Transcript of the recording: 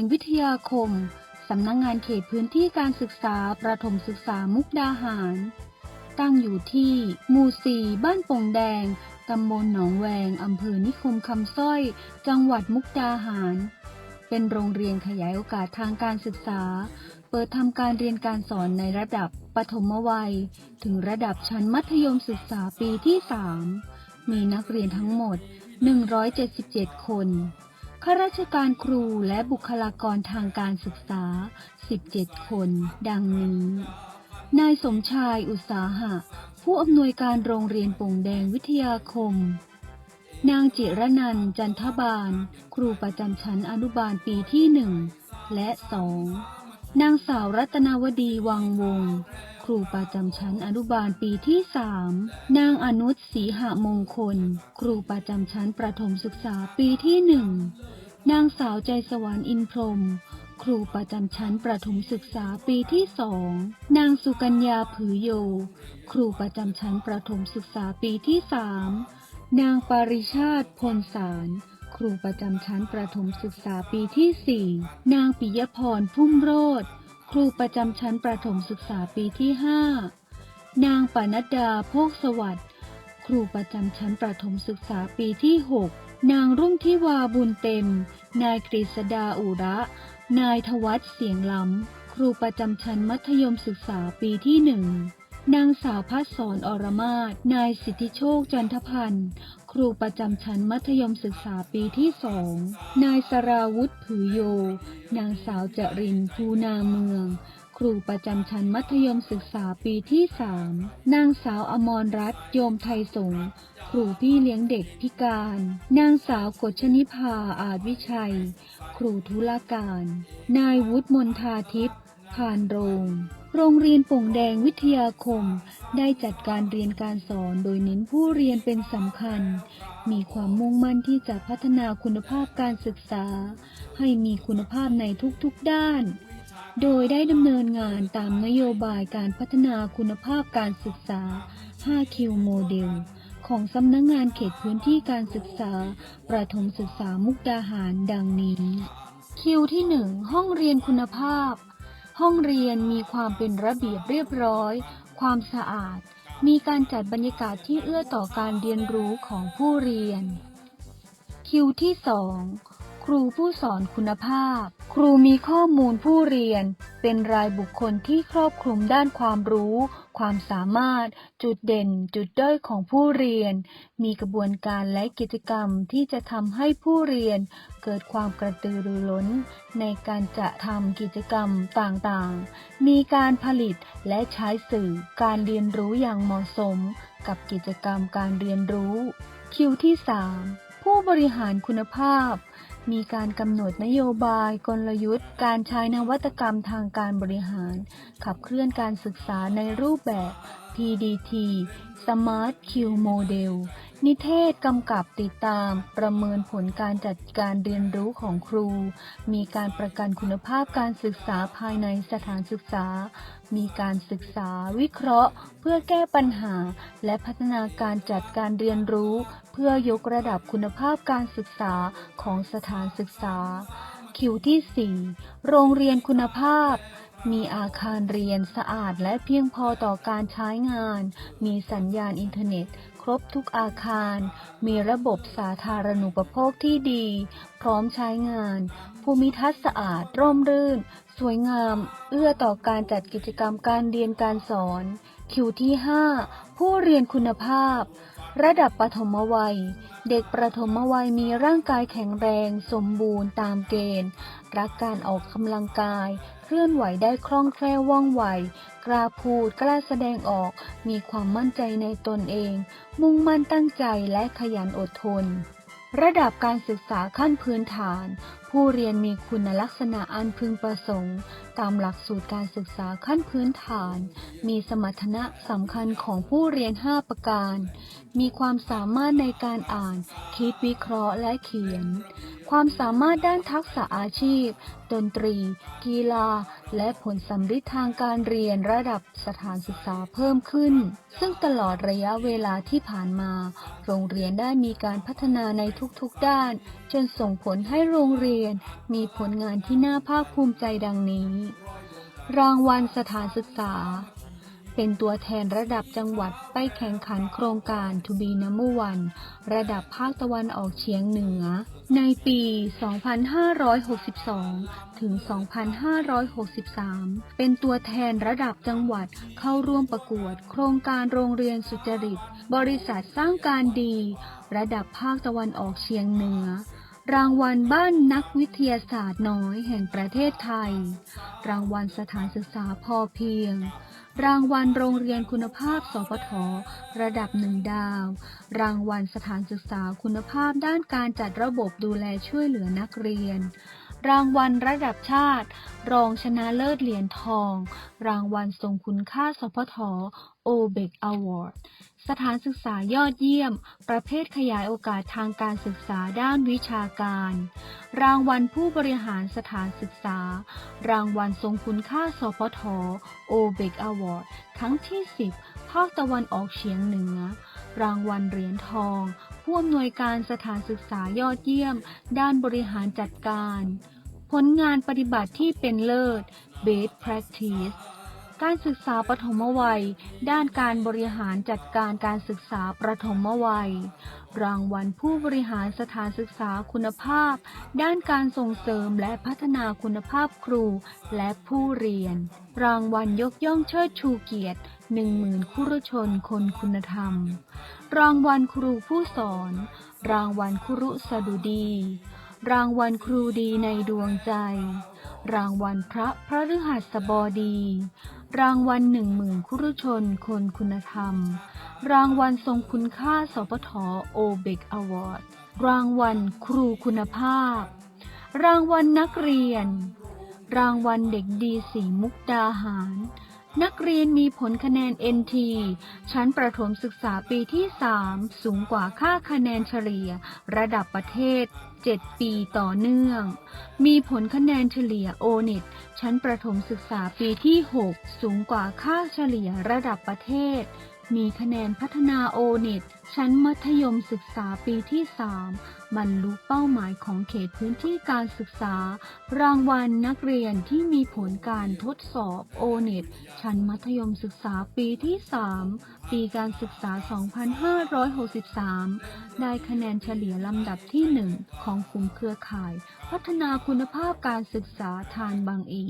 งวิทยาคม สำนักงงานเขตพื้นที่การศึกษาประถมศึกษามุกดาหาร ตั้งอยู่ที่หมู่สี่บ้านปงแดง ตำบลหนองแวง อำเภอนิคมคำสร้อย จังหวัดมุกดาหาร เป็นโรงเรียนขยายโอกาสทางการศึกษา เปิดทำการเรียนการสอนในระดับปฐมวัย ถึงระดับชั้นมัธยมศึกษาปีที่ 3 มีนักเรียนทั้งหมด 177 คน ข้าราชการครูและบุคลากรทางการศึกษา 17 คน ดังนี้ นายสมชายอุตสาหะ ผู้อำนวยการโรงเรียนป่งแดงวิทยาคม นางจิรนันจันทบาล ครูประจำชั้นอนุบาลปีที่หนึ่งและสองนางสาวรัตนาวดีวังวงศ์ครูประจำชั้นอนุบาลปีที่สามนางอนุชศรีหมงคล ครูประจำชั้นประถมศึกษาปีที่หนึ่ง นางสาวใจสวรรค์อินพรม ครูประจำชั้นประถมศึกษาปีที่สอง นางสุกัญญาผือโย ครูประจำชั้นประถมศึกษาปีที่สาม นางปาริชาติพลสารครูประจำชั้นประถมศึกษาปีที่สี่นางปิยพรพุ่มโรดครูประจำชั้นประถมศึกษาปีที่ห้านางปนัดดาโพกสวัสดิ์ ครูประจำชั้นประถมศึกษาปีที่หกนางรุ่งทิวาบุญเต็ม นายกฤษดาอุระ นายทวัฒน์เสียงล้ำ ครูประจำชั้นมัธยมศึกษาปีที่หนึ่งนางสาวพัฒสอนอรมาศนายสิทธิโชคจันทพันธ์ ครูประจำชั้นมัธยมศึกษาปีที่สอง นายสราวุธผือโย นางสาวจรินภูนาเมือง ครูประจำชั้นมัธยมศึกษาปีที่สามนางสาวอมรรัตน์โยมไทยสงครูพี่เลี้ยงเด็กพิการ นางสาวกฎชนิภาอาจวิชัย ครูธุรการ นายวุฒิมนทาทิพย์พานโรง โรงเรียนป่งแดงวิทยาคม ได้จัดการเรียนการสอนโดยเน้นผู้เรียนเป็นสำคัญ มีความมุ่งมั่นที่จะพัฒนาคุณภาพการศึกษา ให้มีคุณภาพในทุกๆด้าน โดยได้ดำเนินงานตามนโยบายการพัฒนาคุณภาพการศึกษา 5Q โมเดล ของสำนักงงานเขตพื้นที่การศึกษา ประถมศึกษามุกดาหารดังนี้ คิวที่ 1 ห้องเรียนคุณภาพ ห้องเรียนมีความเป็นระเบียบเรียบร้อย ความสะอาด มีการจัดบรรยากาศที่เอื้อต่อการเรียนรู้ของผู้เรียน คิวที่ 2 ครูผู้สอนคุณภาพ ครูมีข้อมูลผู้เรียน เป็นรายบุคคลที่ครอบคลุมด้านความรู้ ความสามารถ จุดเด่น จุดด้อยของผู้เรียน มีกระบวนการและกิจกรรมที่จะทำให้ผู้เรียน เกิดความกระตือรือร้น ในการจะทำกิจกรรมต่างๆ มีการผลิตและใช้สื่อการเรียนรู้อย่างเหมาะสม กับกิจกรรมการเรียนรู้ คิวที่ 3 ผู้บริหารคุณภาพ มีการกำหนดนโยบาย กลยุทธ์ การใช้นวัตกรรมทางการบริหาร ขับเคลื่อนการศึกษาในรูปแบบ PDT Smart Q Model นิเทศกำกับติดตามประเมินผลการจัดการเรียนรู้ของครู มีการประกันคุณภาพการศึกษาภายในสถานศึกษา มีการศึกษาวิเคราะห์ เพื่อแก้ปัญหา และพัฒนาการจัดการเรียนรู้ เพื่อยกระดับคุณภาพการศึกษาของสถานศึกษา คิวที่ 4 โรงเรียนคุณภาพ มีอาคารเรียนสะอาดและเพียงพอต่อการใช้งาน มีสัญญาณอินเทอร์เน็ต ครบทุกอาคาร มีระบบสาธารณูปโภคที่ดี พร้อมใช้งาน ภูมิทัศน์สะอาด ร่มรื่น สวยงาม เอื้อต่อการจัดกิจกรรมการเรียนการสอน คิวที่ 5 ผู้เรียนคุณภาพ ระดับปฐมวัย เด็กประถมวัยมีร่างกายแข็งแรง สมบูรณ์ตามเกณฑ์ รักการออกกำลังกาย เคลื่อนไหวได้คล่องแคล่วว่องไว กล้าพูดกล้าแสดงออก มีความมั่นใจในตนเอง มุ่งมั่นตั้งใจและขยันอดทน ระดับการศึกษาขั้นพื้นฐานผู้เรียนมีคุณลักษณะอันพึงประสงค์ ตามหลักสูตรการศึกษาขั้นพื้นฐาน มีสมรรถนะสำคัญของผู้เรียน 5 ประการ มีความสามารถในการอ่าน คิดวิเคราะห์และเขียน ความสามารถด้านทักษะอาชีพ ดนตรี กีฬา และผลสำฤทธิ์ทางการเรียนระดับสถานศึกษาเพิ่มขึ้น ซึ่งตลอดระยะเวลาที่ผ่านมา โรงเรียนได้มีการพัฒนาในทุกๆด้าน จนส่งผลให้โรงเรียนรียนมีผลงานที่น่าภาคภูมิใจดังนี้ รางวัลสถานศึกษา เป็นตัวแทนระดับจังหวัดไปแข่งขันโครงการ To be number one ระดับภาคตะวันออกเฉียงเหนือ ในปี 2562 ถึง 2563 เป็นตัวแทนระดับจังหวัดเข้าร่วมประกวด โครงการโรงเรียนสุจริต บริษัทสร้างการดี ระดับภาคตะวันออกเฉียงเหนือ รางวัลบ้านนักวิทยาศาสตร์น้อยแห่งประเทศไทย รางวัลสถานศึกษาพอเพียง รางวัลโรงเรียนคุณภาพสปทระดับหนึ่งดาว รางวัลสถานศึกษาคุณภาพด้านการจัดระบบดูแลช่วยเหลือนักเรียน รางวัลระดับชาติ รองชนะเลิศเหรียญทอง รางวัลทรงคุณค่า สพท โอเบกอวอร์ด สถานศึกษายอดเยี่ยม ประเภทขยายโอกาสทางการศึกษาด้านวิชาการ รางวัลผู้บริหารสถานศึกษา รางวัลทรงคุณค่า สพทโอเบกอวอร์ดครั้งที่ 10 ภาคตะวันออกเฉียงเหนือ รางวัลเหรียญทอง ผู้อำนวยการสถานศึกษายอดเยี่ยม ด้านบริหารจัดการ ผลงานปฏิบัติที่เป็นเลิศ Best Practice การศึกษาปฐมวัย ด้านการบริหารจัดการการศึกษาประถมวัย รางวัลผู้บริหารสถานศึกษาคุณภาพ ด้านการส่งเสริมและพัฒนาคุณภาพครูและผู้เรียน รางวัลยกย่องเชิดชูเกียรติหนึ่งหมื่นคุรชนคนคุณธรรม รางวัลครูผู้สอน รางวัลครุสดุดี รางวัลครูดีในดวงใจ รางวัลพระพระฤหัสบดี รางวัลหนึ่งหมื่นคุรุชนคนคุณธรรม รางวัลทรงคุณค่าสปทโอเบกอวอร์ด รางวัลครูคุณภาพ รางวัลนักเรียน รางวัลเด็กดีสีมุกดาหาร นักเรียนมีผลคะแนน NT ชั้นประถมศึกษาปีที่ 3 สูงกว่าค่าคะแนนเฉลี่ย ระดับประเทศ 7 ปีต่อเนื่อง มีผลคะแนนเฉลี่ย o n e t ชั้นประถมศึกษาปีที่ 6 สูงกว่าค่าเฉลี่ยระดับประเทศ มีคะแนนพัฒนา o n e t ชั้นมัธยมศึกษาปีที่ 3 บรรลุเป้าหมายของเขตพื้นที่การศึกษา รางวัลนักเรียนที่มีผลการทดสอบ o n e t ชั้นมัธยมศึกษาปีที่ 3 ปีการศึกษา 2563 ได้คะแนนเฉลี่ยลำดับที่ 1 ของกลุ่มเครือข่าย พัฒนาคุณภาพการศึกษาทานบางอี